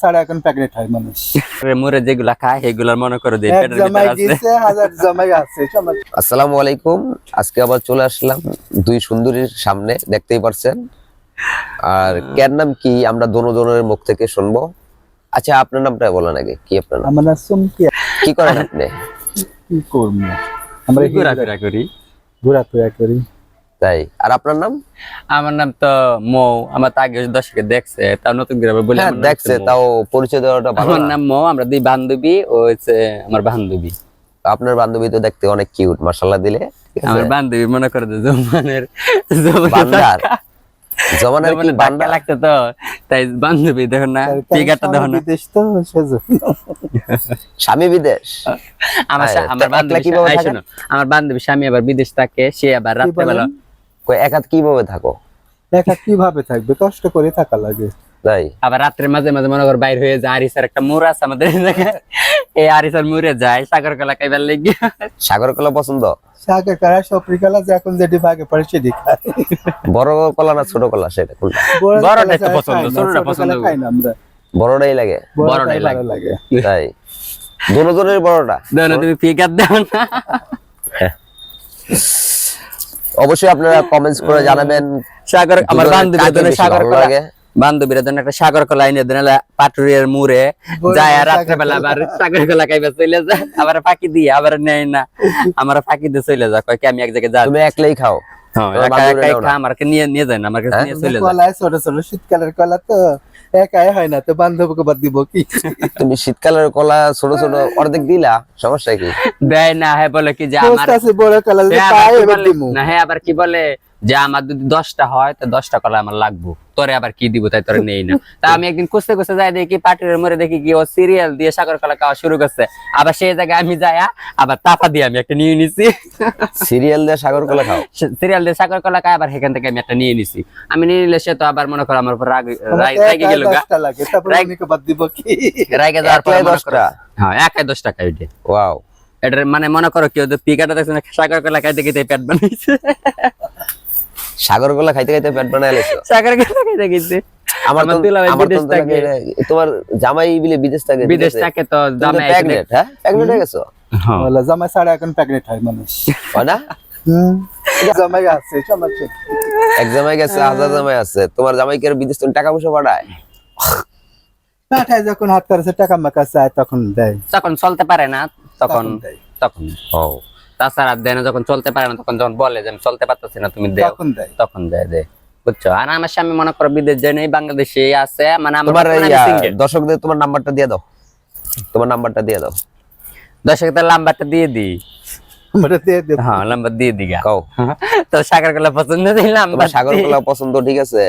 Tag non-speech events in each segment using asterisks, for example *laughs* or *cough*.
ছাড়া এখন প্যাকেট হয় মানুষ। মুরে যেগুলা খায় সেগুলার মনে করে পেটের ভিতরে আছে। হাজার জামাই আছে আসসালামু আলাইকুম। আজকে আবার চলে আসলাম দুই সুন্দরীর সামনে দেখতেই পারছেন। আর কার নাম কি? আমরা দোনো জনের মুখ থেকে শুনব। আচ্ছা আপনার নামটা বলেন আগে কি আপনার নাম? আমার নাম কি করেন আপনি? কি করব? আমরা ঘোরাফেরা করি। ঘোরাফেরা করি। তাই। আর আপনার নাম? আমার নাম তো মৌ। আমার তো আগে দর্শকে দেখছে তাও নতুন আবার বলি হ্যাঁ দেখছে তাও পরিচয় দেওয়াটা ভালো আমার নাম মৌ আমরা দুই বান্ধবী ও হচ্ছে আমার বান্ধবী। আপনার বান্ধবী তো দেখতে অনেক কিউট মার্শাল্লাহ দিলে আমার বান্ধবী মনে করে যে জমানের বান্দার? জমানের কি বান্দা তো তাই বান্ধবী দেখো না ফিগারটা দেখো না। বিদেশ তো সেজন্য স্বামী বিদেশ? আমার আমার বান্ধবী কীভাবে আমার বান্ধবী স্বামী আবার বিদেশ থাকে সে আবার রাত্রেবেলা কই এক হাত কীভাবে থাকো? একা কীভাবে থাকবে? কষ্ট করে থাকা লাগে। তাই? আবার রাত্রে মাঝে মাঝে মনে কর বাইর হয়ে যায় আরিসার একটা মোড় আছে আমাদের এই এই আরিসার মোড়ে যায় সাগর কলা খাইবার লেগে। সাগর কলা পছন্দ? সপরি কালা যেটি ভাগে পড়ে সেটি বড় কলা না ছোট কলা সেটা? কোনটা? বড় বড়টা কলা একটু খাই পছন্দ, ছোটটা পছন্দ খাই না আমরা। বড়টাই লাগে? বড়টাই বড়টাই লাগে। লাগে। তাই? দোনো বড়টা? দেখো তুমি ফিগার দাও না। অবশ্যই আপনারা কমেন্টস করে জানাবেন। সাগর আমার বান্ধবী বান্ধবীর জন্য সাগর লাগে? বান্ধবীরা জন্য একটা সাগর কলা এনে দেন পাটুরিয়ার মুড়ে যায় আর রাত্রে রাত্রেবেলা আবার সাগর কলা খাইবে চলে যায় আবার ফাঁকি দিয়ে আবার নেয় না। আমার ফাঁকি দিয়ে চলে যায় কয় কি আমি এক জায়গায় যাই তুমি একলাই খাও। হ্যাঁ, আমাকে নিয়ে নিয়ে যায় না আমার কাছে হ্যাঁ? নিয়ে চলে যায়। ছোট ছোট শীতকালের কলা তো একাই হয় না তো বান্ধবকে বাদ দিব কি? তুমি শীতকালের কলা ছোট ছোট অর্ধেক দিলা সমস্যা কি? দেয় না হ্যাঁ বলে কি যে আমার বড় কলা না হ্যাঁ আবার কি বলে? যে আমার যদি দশটা হয় তো দশটা কলা আমার লাগবো। তোরে আবার কি দিব তাই তোরে নেই না। তা আমি একদিন খুঁজতে খুঁজতে যাই দেখি পাটির মরে দেখি কি ও সিরিয়াল দিয়ে সাগর কলা খাওয়া শুরু করছে। আবার সেই জায়গায় আমি যাই আবার তাফা দিয়ে আমি একটা নিয়ে নিছি। সিরিয়াল দিয়ে সাগর কলা খাও? সিরিয়াল দিয়ে সাগর কলা খাই আবার সেখান থেকে আমি একটা নিয়ে নিছি। আমি নিয়ে নিলে সে তো আবার মনে করো আমার উপর রাগ রাগ- রাগে গেল রাগ- অনেকে বাদ দিব কি? রাগে যাওয়ার পরে হ্যাঁ একাই দশ টাকা ওইটা। ওয়াও এটার মানে মনে করো কেউ তো পিকাটা দেখছে না সাগর কলা খাইতে খাইতে পেট বানাইছে। সাগর কলা খাইতে খাইতে পেট বানায় লেছো সাগর কলা খাইতে খাইতে। আমার তো বিদেশ থাকে। তোমার জামাই বিলে বিদেশ থাকে বিদেশ থাকে তো জামাই হ্যাঁ? হয়ে গেছো? হ্যাঁ। বলে জামাই ছাড়া এখন প্যাকেট হয় মানুষ। হয় না? জামাই আছে সমস্যা এক জামাই গেছে হাজার জামাই আছে। তোমার বিদেশ থেকে টাকা পয়সা পাঠায়? পাঠায় যখন হাত করেছে টাকা মাকা চায় তখন দেয়। তখন চলতে পারে না তখন তখন দেয়। তখন। ও। তাছাড়া দেয় না যখন চলতে পারে না তখন যখন বলে যে আমি চলতে পারতেছি না তুমি দেও। তখন দেয়। তখন দেয় দেয়। বুঝছ? আর আমার স্বামী মনে করো বিদেশ যায় নাই বাংলাদেশে আছে মানে আমার। দর্শকদের তোমার নাম্বারটা দিয়ে দাও। তোমার নাম্বারটা দিয়ে দাও। দর্শকদের নাম্বারটা দিয়ে দিই। হ্যাঁ নাম্বার দিয়ে দিগা কাও। *laughs* তো সাগর কলা পছন্দ দিলাম সাগর কলা পছন্দ ঠিক আছে।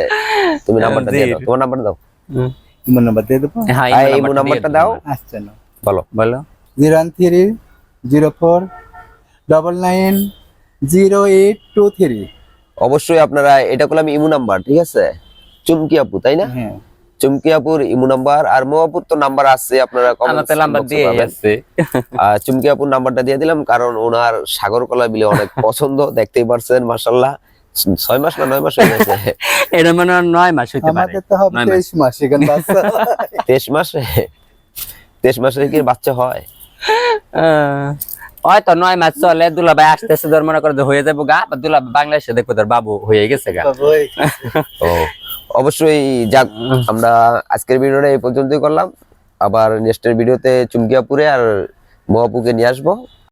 তুমি নাম্বারটা দিয়ে দাও। তোমার নাম্বার দাও। তোমার নাম্বার দিয়ে দেবো? হ্যাঁ হ্যাঁ, নাম্বারটা দাও। আসছে বলো। বলো। Zero one three zero four double nine zero eight two three অবশ্যই আপনারা এটা করলাম ইমু নাম্বার ঠিক আছে? চুমকি আপু তাই না? হ্যাঁ। চুমকি ইমু নাম্বার আর মো আপুর তো নাম্বার আছে আপনারা নাম্বার দিয়ে আছে। আর চুমকি নাম্বারটা দিয়ে দিলাম কারণ ওনার সাগর কলা বিলে অনেক *laughs* পছন্দ দেখতেই পারছেন মাশাল্লাহ ছয় মাস না নয় মাস হয়ে গেছে? *laughs* এটা মনে হয় নয় মাস হইতে পারে। আমাদের তো হবে নয় মাস। তেইশ মাস এখানে বাচ্চা *laughs* তেইশ মাসে? তেইশ মাসে কি বাচ্চা হয়? আহ, হয়তো নয় মাস চলে দুলাভাই আসতেছে ধর মনে করে হয়ে যাব গা বা দুলাভাই বাংলাদেশে দেখব তোর বাবু হয়ে গেছে গা। অবশ্যই যাক আমরা আজকের ভিডিওটা এই পর্যন্তই করলাম। আবার নেক্সটের ভিডিওতে চুমকিয়াপুরে আর মহাপুকে নিয়ে আসব।